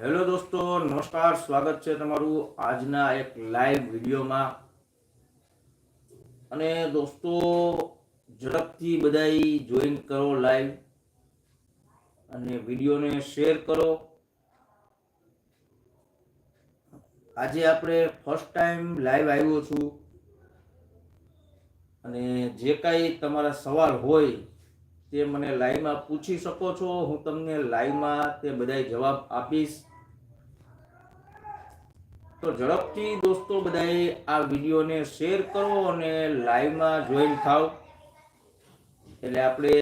Hello દોસ્તો, નમસ્કાર, સ્વાગત છે તમારું આજના એક લાઈવ વિડીયોમાં. અને દોસ્તો, ઝડપથી બધાય જોઈન કરો લાઈવ અને વિડીયોને શેર કરો. આજે આપણે ફર્સ્ટ ટાઈમ લાઈવ આવ્યો છું. અને જે કાંઈ તમારા સવાલ હોય તે મને લાઈવમાં પૂછી શકો છો. હું તમને લાઈવમાં તે બધાય જવાબ આપીશ. તો ઝડપથી દોસ્તો બધાએ આ વિડીયોને શેર કરો અને લાઈવમાં જોઈન થાવ. એટલે આપણે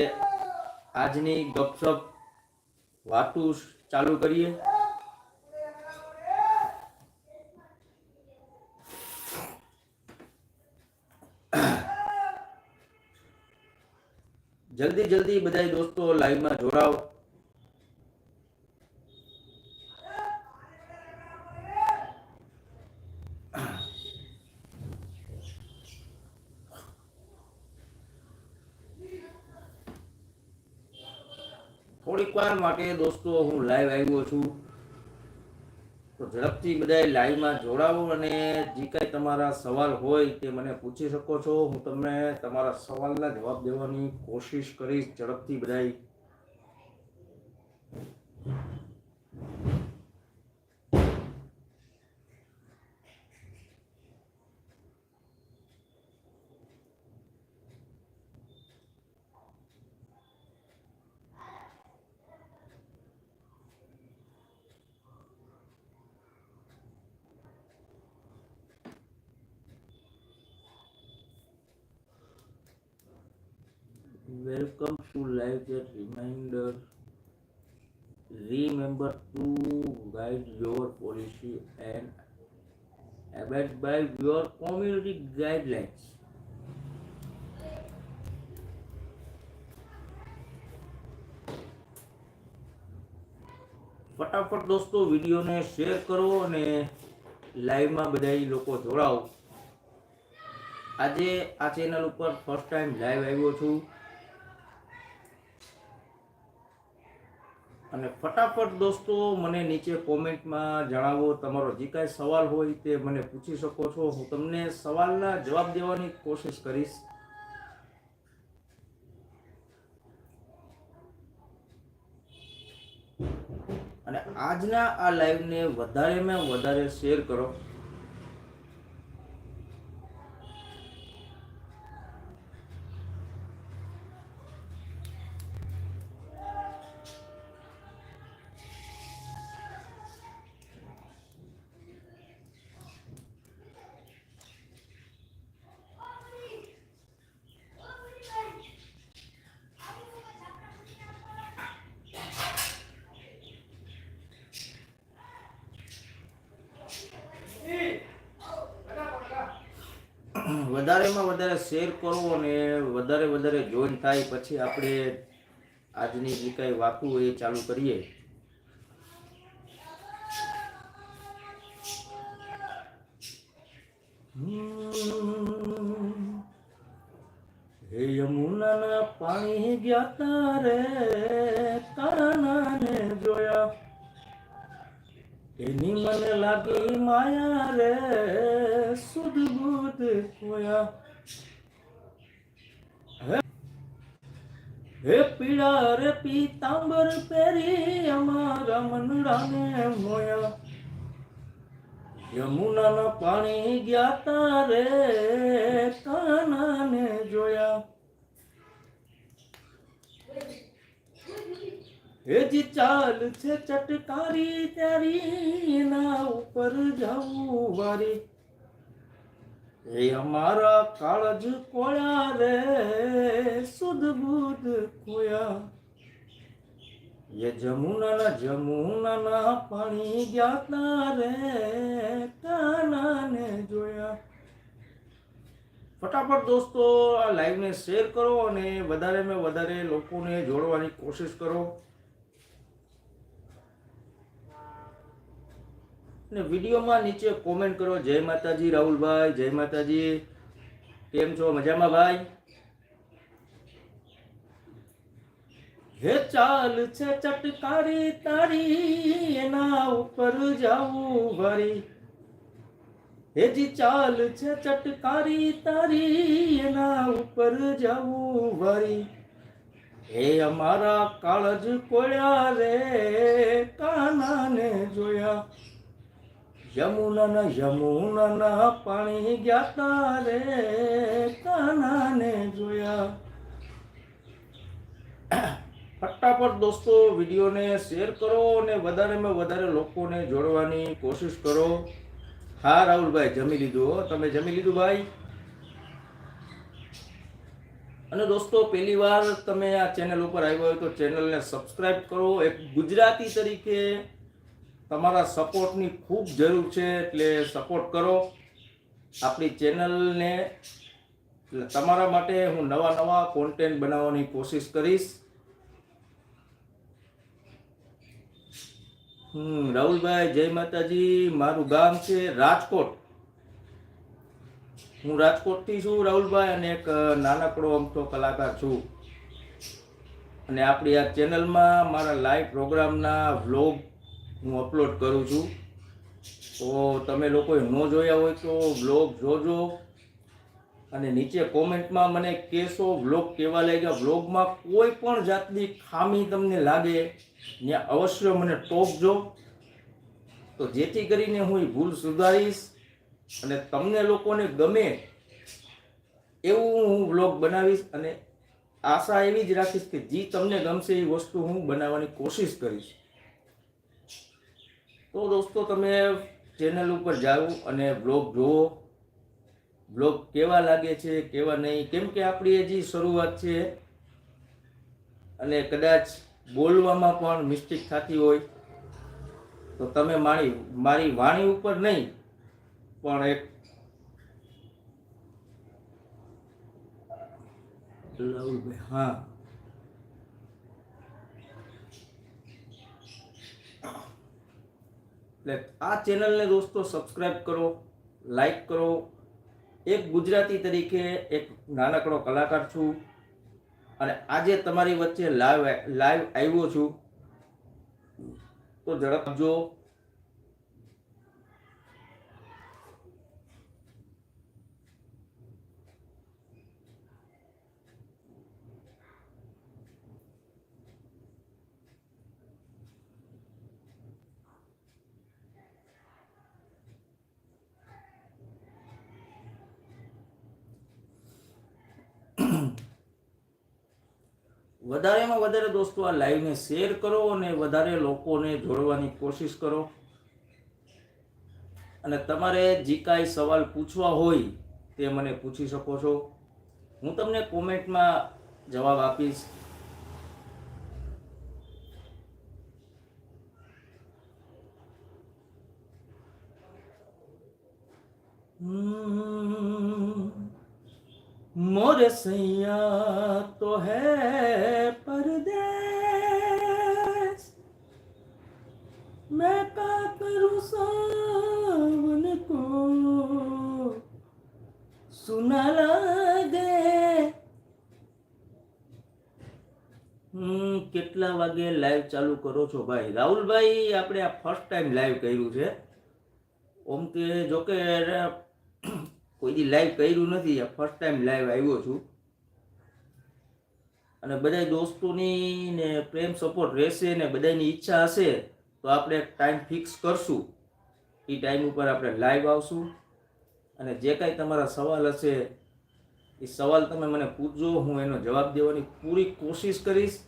આજની ગપસપ વાતું ચાલુ કરીએ. જલ્દી જલ્દી બધાય દોસ્તો લાઈવમાં જોડાઓ થોડીક વાર માટે દોસ્તો, હું લાઈવ આવ્યો છું. તો ઝડપથી બધા લાઈવમાં જોડાવો અને જે કાંઈ તમારા સવાલ હોય તે મને પૂછી શકો છો. હું તમને તમારા સવાલના જવાબ દેવાની કોશિશ કરીશ. ઝડપથી બધાય Welcome to live chat reminder. Remember to guide your policy and abide by your community guidelines. ફટાફટ દોસ્તો વિડીયોને શેર કરો અને લાઈવમાં બધા લોકો જોડાઓ આજે આ ચેનલ ઉપર ફર્સ્ટ ટાઈમ લાઈવ આવ્યો છું અને ફટાફટ દોસ્તો, મને નીચે કોમેન્ટમાં જણાવો, તમારો જે કાંઈ સવાલ હોય તે મને પૂછી શકો છો. હું તમને સવાલના જવાબ દેવાની કોશિશ કરીશ. અને આજના આ લાઈવને વધારેમાં વધારે શેર કરો. વધારેમાં વધારે શેર કરો અને વધારે વધારે જોઈન થાય પછી આપણે આજની જે કાંઈ વાતો એ ચાલુ કરીએ. હે યમુનાના પાણી ગયા તારે તારાને જોયા. એની મને લાગી માયા રે સુદબુદ હોયા હે- પીડા રે પીતાંબર પહેરી અમારા મનડાને મોયા. યમુનાના પાણી ગયા તારે કાનાને જોયા. હેજી ચાલ છે ચટકારી તારી ના ઉપર જાવું વારી. એ અમારા કાળજ કોળા રે, સુદ બુદ કોયા એ જમુનાના જમુનાના પાણી ગયા તારે કાનાને જોયા. ફટાફટ દોસ્તો, આ લાઈવને શેર કરો અને વધારેમાં વધારે લોકોને જોડવાની કોશિશ કરો. ને વિડીયોમાં નીચે કોમેન્ટ કરો. જય માતાજી, રાહુલભાઈ, જય માતાજી. કેમ છો? મજામાં ભાઈ? હે ચાલ છે ચટકારી તારી, એના ઉપર જાવું હે જી ચાલ છે ચટકારી તારી, એના ઉપર જાવું ભરી હે અમારા કાળજ કોળ્યા રે, કાનાને જોયા. યમુના યમુના પાણી ગયા રે કાનાને જોયા. ફટાફટ દોસ્તો, વિડીયોને શેર કરો અને વધારેમાં વધારે લોકોને જોડવાની કોશિશ કરો. હા, રાહુલભાઈ, જમી લીધું તમે જમી લીધું ભાઈ? અને દોસ્તો પહેલી વાર તમે આ ચેનલ ઉપર આવ્યો હોય તો ચેનલને સબસ્ક્રાઇબ કરો. એક ગુજરાતી તરીકે તમારા સપોર્ટની ખૂબ જરૂર છે એટલે સપોર્ટ કરો. આપણી ચેનલને તમારા માટે હું નવા નવા કોન્ટેન્ટ બનાવવાની કોશિશ કરીશ. હમ, રાહુલભાઈ, જય માતાજી. મારું ગામ છે રાજકોટ. હું રાજકોટથી છું રાહુલભાઈ અને એક નાનકડો અમથો કલાકાર છું. અને આપણી આ ચેનલમાં મારા લાઈવ પ્રોગ્રામના વ્લોગ હું અપલોડ કરું છું. તો તમે લોકોએ ન જોયા હોય તો વ્લોગ જોજો. અને નીચે કોમેન્ટમાં મને કહેશો વ્લોગ કેવા લાગ્યા? વ્લોગમાં કોઈ પણ જાતની ખામી તમને લાગે, ત્યાં અવશ્ય મને ટોકજો. તો જેથી કરીને હું એ ભૂલ સુધારીશ અને તમને લોકોને ગમે એવું હું વ્લોગ બનાવીશ અને આશા એવી જ રાખીશ કે જે તમને ગમશે એ વસ્તુ હું બનાવવાની કોશિશ કરીશ. તો દોસ્તો તમે ચેનલ ઉપર જાઓ અને બ્લોગ જુઓ. બ્લોગ કેવા લાગે છે કેવા નહીં? કેમ કે આપણી હજી શરૂઆત છે અને કદાચ બોલવામાં પણ મિસ્ટેક થતી હોય તો તમે મારી મારી વાણી ઉપર નહીં પણ એક હા. એટલે આ ચેનલને દોસ્તો સબસ્ક્રાઇબ કરો લાઈક કરો. એક ગુજરાતી તરીકે એક નાનકડો કલાકાર છું અને આજે તમારી વચ્ચે લાઈવ લાઈવ આવ્યો છું. તો ઝડપ વધારેમાં વધારે દોસ્તો આ લાઈવને શેર કરો અને વધારે લોકોને જોડવાની કોશિશ કરો. અને તમારે જે કાંઈ સવાલ પૂછવા હોય તે મને પૂછી શકો છો. હું તમને કોમેન્ટમાં જવાબ આપીશ. હમ. मोर सैया तो है परदेश मैं का करूं सावन को सुना लागे હમ કેટલા વાગે લાઈવ ચાલુ કરો છો ભાઈ રાહુલભાઈ આપણે આ ફર્સ્ટ ટાઈમ લાઈવ કર્યું છે ઓમ કે જોકે કોઈ દી લાઈવ કર્યું નથી ફર્સ્ટ ટાઈમ લાઈવ આવ્યો છું. અને બધા દોસ્તોની ને પ્રેમ સપોર્ટ રહેશે ને બધાની ઈચ્છા હશે, તો આપણે ટાઈમ ફિક્સ કરશું. એ ટાઈમ ઉપર આપણે લાઈવ આવશું. અને જે કાંઈ તમારા સવાલ હશે, એ સવાલ તમે મને પૂછજો, હું એનો જવાબ દેવાની પૂરી કોશિશ કરીશ.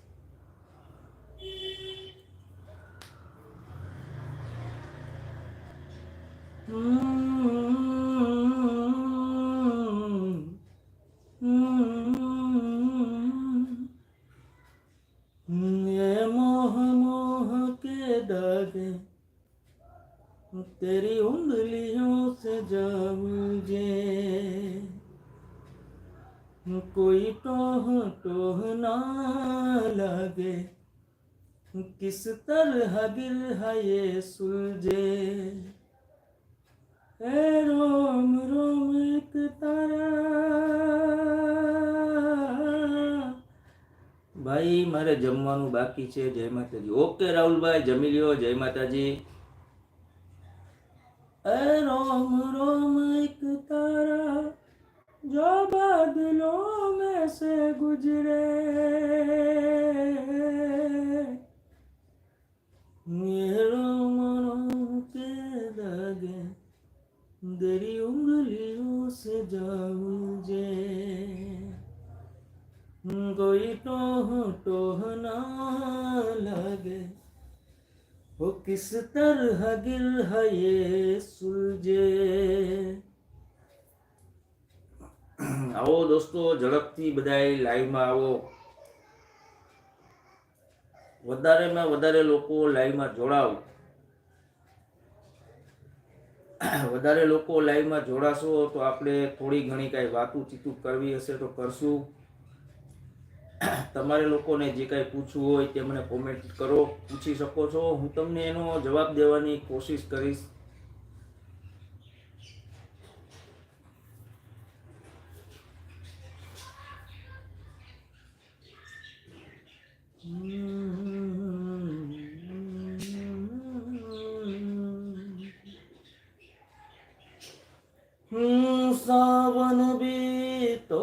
દિલ હયે સુલજે હે રોમ રોમ એક તારા ભાઈ મારે જમવાનું બાકી છે, જય માતાજી. ઓકે, રાહુલભાઈ, જમી લ્યો, જય માતાજી. એ રોમ રોમ એક તારા. જો બદલો મેં સે ગુજરે. ये रोम रोम के धागे तेरी उंगलियों से जाऊं जे कोई टोह टोह ना लगे वो किस तरह गिर है ये सुलझे આવો દોસ્તો ઝડપથી બધાય લાઈવમાં આવો વધારેમાં વધારે લોકો લાઈવમાં જોડાવ વધારે લોકો લાઈવમાં જોડાશો તો આપણે થોડી ઘણી કાંઈ વાતું ચીતું કરવી હશે તો કરશું. તમારે લોકોને જે કાંઈ પૂછવું હોય તે મને કોમેન્ટ કરો, પૂછી શકો છો. હું તમને એનો જવાબ દેવાની કોશિશ કરીશ. સાવન બી તો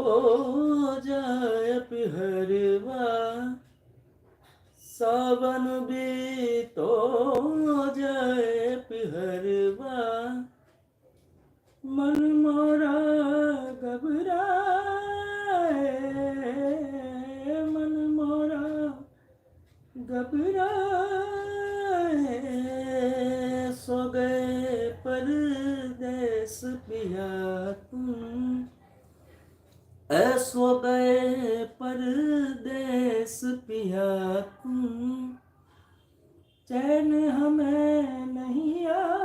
જાય પિહરવા સાવન બી તો જાય પિહરવા મન મારા ગભરાય મન મારા ગભરાય સો ગયે પર परदेस पिया तुम ऐसो गए परदेस पिया तुम चैन हमें नहीं आए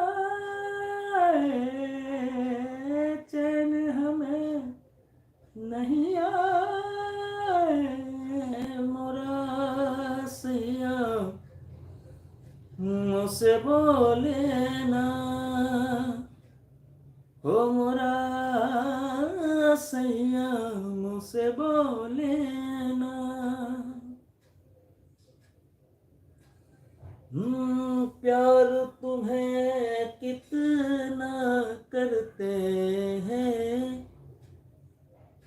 चैन हमें नहीं आए मोरा सैया मुझसे बोले ना हो मोरा सैया मुझसे बोले हम्म, प्यार तुम्हें कितना करते हैं?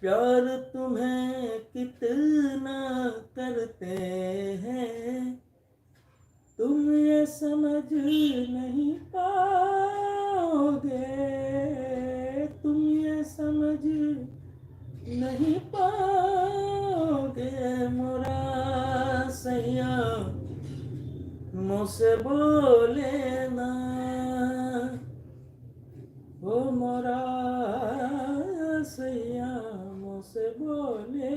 प्यार तुम्हें कितना करते हैं? तुम ये समझ नहीं पाओगे। समझ नहीं पाओगे मोरा सैया मुझसे बोले ना ओ मोरा सैया मुझसे बोले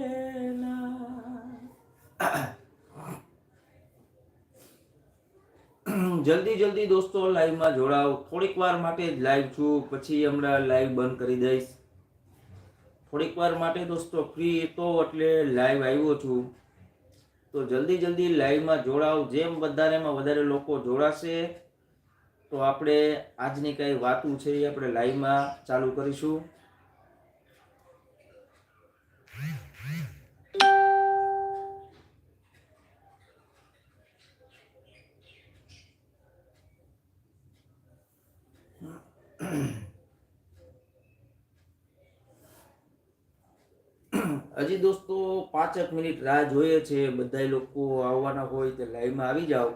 ना જલ્દી જલ્દી દોસ્તો લાઈવમાં જોડાઓ થોડીક વાર માટે જ લાઈવ છું પછી હમણાં લાઈવ બંધ કરી દઈશ થોડીક વાર માટે દોસ્તો ફ્રી તો એટલે લાઈવ આવ્યો છું. તો જલ્દી જલ્દી લાઈવમાં જોડાવ જેમ વધારેમાં વધારે લોકો જોડાશે, તો આપણે આજની કઈ વાતું છે એ આપણે લાઈવમાં ચાલુ કરીશું. હજી દોસ્તો પાંચેક મિનિટ રાહ જોઈએ છે બધા લોકો આવવાના હોય તે લાઈવમાં આવી જાઓ.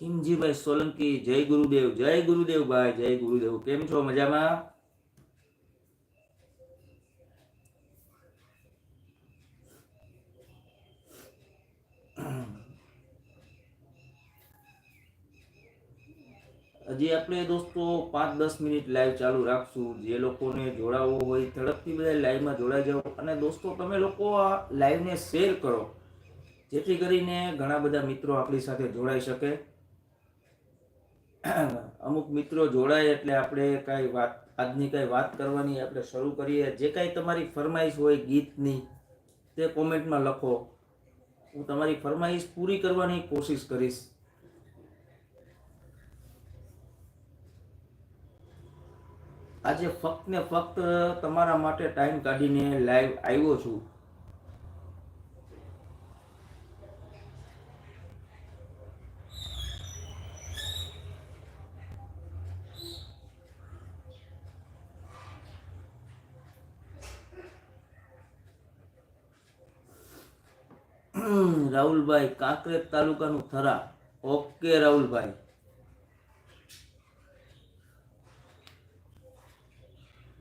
ખીમજીભાઈ સોલંકી, જય ગુરુદેવ જય ગુરુદેવ ભાઈ, જય ગુરુદેવ. કેમ છો? મજામાં? હજી આપણે દોસ્તો પાંચ દસ મિનિટ લાઈવ ચાલુ રાખશું. જે લોકોને જોડાવવું હોય ઝડપથી બધા લાઈવમાં જોડાઈ જાઓ. અને દોસ્તો તમે લોકો આ લાઈવને શેર કરો. જેથી કરીને ઘણા બધા મિત્રો આપણી સાથે જોડાઈ શકે. અમુક મિત્રો જોડાય એટલે આપણે કાંઈ વાત, આજની કાંઈ વાત કરવાની આપણે શરૂ કરીએ. જે કાંઈ તમારી ફરમાઈશ હોય ગીતની, તે કોમેન્ટમાં લખો. હું તમારી ફરમાઈશ પૂરી કરવાની કોશિશ કરીશ. આજે ફક્ત ને ફક્ત તમારા માટે ટાઈમ કાઢીને લાઈવ આવ્યો છું. રાહુલભાઈ, કાંકરેજ તાલુકાનું થરા. ઓકે રાહુલભાઈ.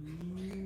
Mm.